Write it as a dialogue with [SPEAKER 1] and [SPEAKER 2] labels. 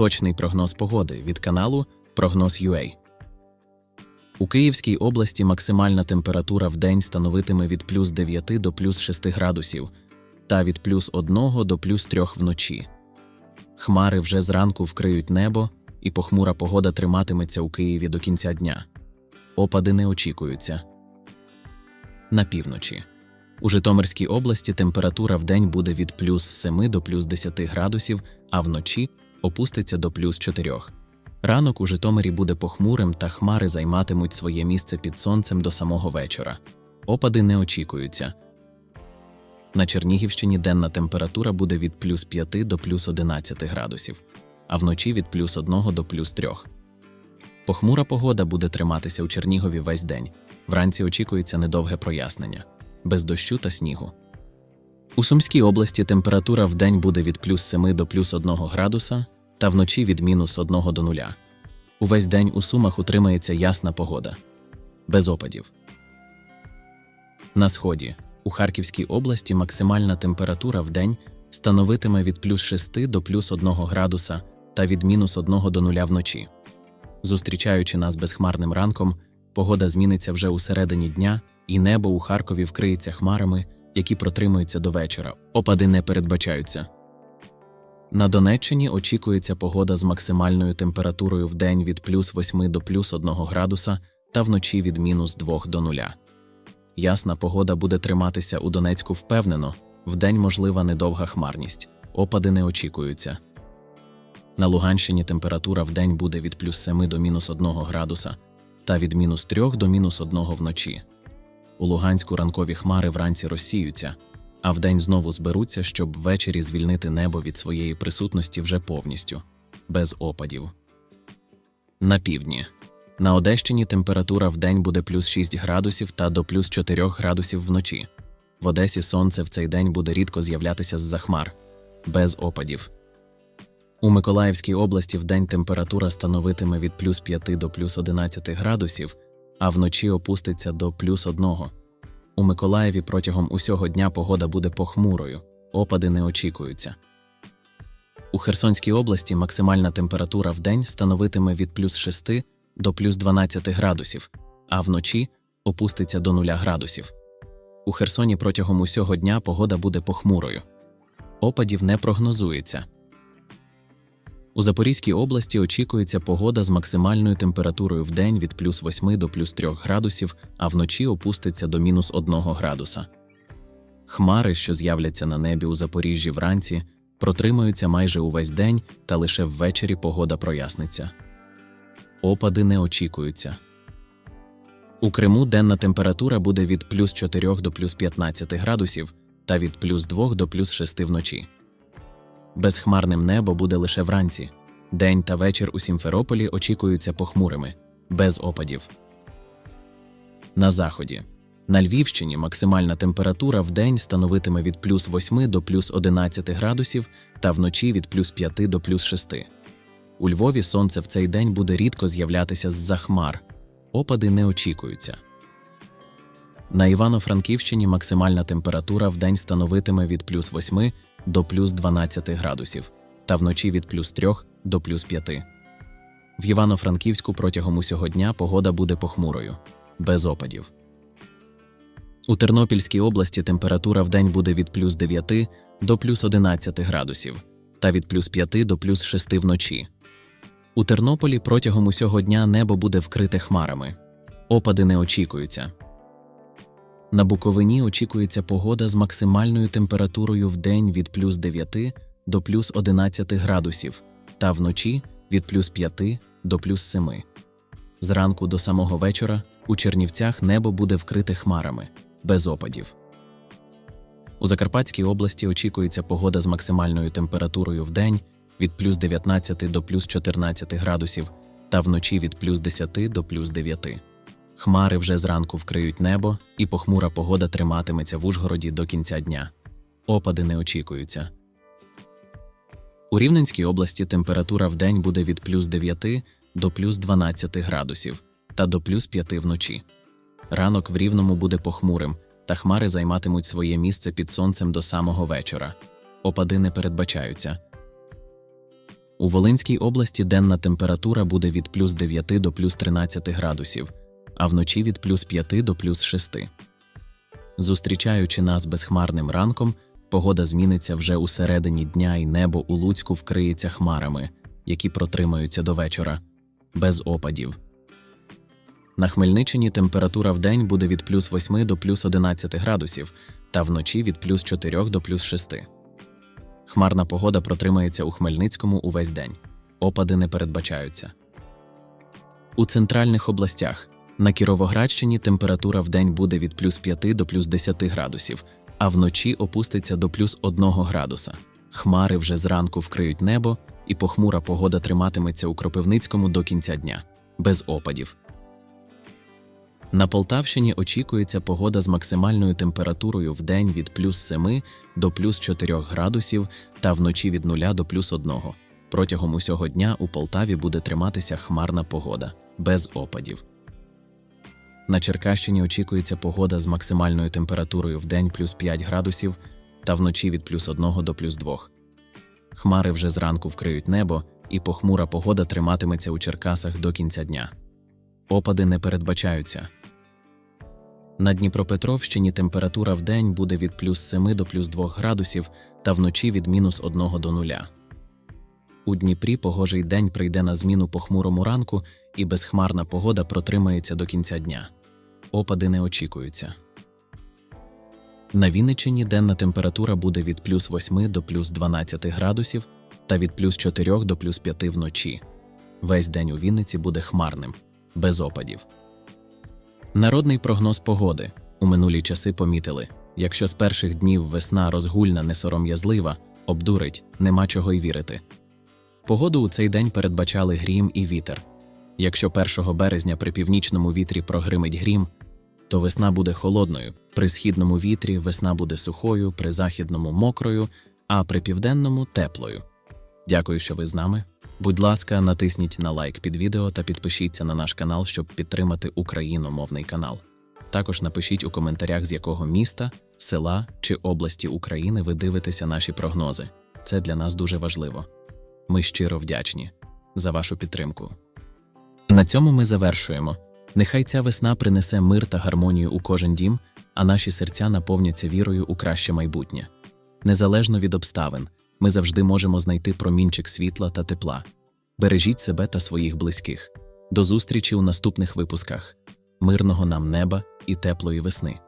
[SPEAKER 1] Точний прогноз погоди від каналу Прогноз.ua. У Київській області максимальна температура в день становитиме від плюс 9 до плюс 6 градусів та від плюс 1 до плюс 3 вночі. Хмари вже зранку вкриють небо, і похмура погода триматиметься у Києві до кінця дня. Опади не очікуються. На півночі. У Житомирській області температура в день буде від плюс 7 до плюс 10 градусів, а вночі опуститься до плюс 4. Ранок у Житомирі буде похмурим, та хмари займатимуть своє місце під сонцем до самого вечора. Опади не очікуються. На Чернігівщині денна температура буде від плюс 5 до плюс 11 градусів, а вночі від плюс 1 до плюс 3. Похмура погода буде триматися у Чернігові весь день. Вранці очікується недовге прояснення, без дощу та снігу. У Сумській області температура в день буде від плюс 7 до плюс 1 градуса та вночі від мінус 1 до 0. Увесь день у Сумах утримається ясна погода, без опадів. На сході у Харківській області максимальна температура в день становитиме від плюс 6 до плюс 1 градуса та від мінус 1 до 0 вночі. Зустрічаючи нас безхмарним ранком, погода зміниться вже у середині дня, і небо у Харкові вкриється хмарами, які протримуються до вечора. Опади не передбачаються. На Донеччині очікується погода з максимальною температурою в день від плюс 8 до плюс 1 градуса та вночі від мінус 2 до 0. Ясна погода буде триматися у Донецьку впевнено, вдень можлива недовга хмарність, опади не очікуються. На Луганщині температура в день буде від плюс 7 до мінус 1 градуса та від мінус 3 до мінус 1 вночі. У Луганську ранкові хмари вранці розсіються, а вдень знову зберуться, щоб ввечері звільнити небо від своєї присутності вже повністю, без опадів. На півдні. На Одещині температура в день буде плюс 6 градусів та до плюс 4 градусів вночі. В Одесі сонце в цей день буде рідко з'являтися з-за хмар, без опадів. У Миколаївській області в день температура становитиме від плюс 5 до плюс 11 градусів, а вночі опуститься до плюс 1. У Миколаєві протягом усього дня погода буде похмурою, опади не очікуються. У Херсонській області максимальна температура в день становитиме від плюс 6 до плюс 12 градусів, а вночі опуститься до 0 градусів. У Херсоні протягом усього дня погода буде похмурою. Опадів не прогнозується. У Запорізькій області очікується погода з максимальною температурою в день від плюс 8 до плюс 3 градусів, а вночі опуститься до мінус 1 градуса. Хмари, що з'являться на небі у Запоріжжі вранці, протримаються майже увесь день, та лише ввечері погода проясниться. Опади не очікуються. У Криму денна температура буде від плюс 4 до плюс 15 градусів та від плюс 2 до плюс 6 вночі. Безхмарним небо буде лише вранці. День та вечір у Сімферополі очікуються похмурими, без опадів. На заході. На Львівщині максимальна температура в день становитиме від плюс 8 до плюс 11 градусів та вночі від плюс 5 до плюс 6. У Львові сонце в цей день буде рідко з'являтися з-за хмар. Опади не очікуються. На Івано-Франківщині максимальна температура в день становитиме від плюс 8 до плюс 12 градусів та вночі від плюс 3 до плюс 5. В Івано-Франківську протягом усього дня погода буде похмурою, без опадів. У Тернопільській області температура в день буде від плюс 9 до плюс 11 градусів та від плюс 5 до плюс 6 вночі. У Тернополі протягом усього дня небо буде вкрите хмарами. Опади не очікуються. На Буковині очікується погода з максимальною температурою в день від плюс 9 до плюс 11 градусів та вночі від плюс 5 до плюс 7. Зранку до самого вечора у Чернівцях небо буде вкрите хмарами, без опадів. У Закарпатській області очікується погода з максимальною температурою в день від плюс 19 до плюс 14 градусів та вночі від плюс 10 до плюс 9. Хмари вже зранку вкриють небо, і похмура погода триматиметься в Ужгороді до кінця дня. Опади не очікуються. У Рівненській області температура в день буде від плюс 9 до плюс 12 градусів та до плюс 5 вночі. Ранок в Рівному буде похмурим, та хмари займатимуть своє місце під сонцем до самого вечора. Опади не передбачаються. У Волинській області денна температура буде від плюс 9 до плюс 13 градусів, а вночі від плюс 5 до плюс 6. Зустрічаючи нас безхмарним ранком, погода зміниться вже у середині дня і небо у Луцьку вкриється хмарами, які протримаються до вечора, без опадів. На Хмельниччині температура в день буде від плюс 8 до плюс 11 градусів, та вночі від плюс 4 до плюс 6. Хмарна погода протримається у Хмельницькому увесь день. Опади не передбачаються. У центральних областях на Кіровоградщині температура в день буде від плюс 5 до плюс 10 градусів, а вночі опуститься до плюс 1 градуса. Хмари вже зранку вкриють небо, і похмура погода триматиметься у Кропивницькому до кінця дня, без опадів. На Полтавщині очікується погода з максимальною температурою в день від плюс 7 до плюс 4 градусів та вночі від 0 до плюс 1. Протягом усього дня у Полтаві буде триматися хмарна погода, без опадів. На Черкащині очікується погода з максимальною температурою в день плюс 5 градусів та вночі від плюс 1 до плюс 2. Хмари вже зранку вкриють небо, і похмура погода триматиметься у Черкасах до кінця дня. Опади не передбачаються. На Дніпропетровщині температура в день буде від плюс 7 до плюс 2 градусів та вночі від мінус 1 до 0. У Дніпрі погожий день прийде на зміну похмурому ранку, і безхмарна погода протримається до кінця дня. Опади не очікуються. На Вінниччині денна температура буде від плюс 8 до плюс 12 градусів та від плюс 4 до плюс 5 вночі. Весь день у Вінниці буде хмарним, без опадів. Народний прогноз погоди у минулі часи помітили: якщо з перших днів весна розгульна, несором'язлива, обдурить, нема чого й вірити. Погоду у цей день передбачали грім і вітер. Якщо 1 березня при північному вітрі прогримить грім, то весна буде холодною, при східному вітрі весна буде сухою, при західному мокрою, а при південному теплою. Дякую, що ви з нами. Будь ласка, натисніть на лайк під відео та підпишіться на наш канал, щоб підтримати україномовний канал. Також напишіть у коментарях, з якого міста, села чи області України ви дивитеся наші прогнози. Це для нас дуже важливо. Ми щиро вдячні за вашу підтримку. На цьому ми завершуємо. Нехай ця весна принесе мир та гармонію у кожен дім, а наші серця наповняться вірою у краще майбутнє. Незалежно від обставин, ми завжди можемо знайти промінчик світла та тепла. Бережіть себе та своїх близьких. До зустрічі у наступних випусках. Мирного нам неба і теплої весни.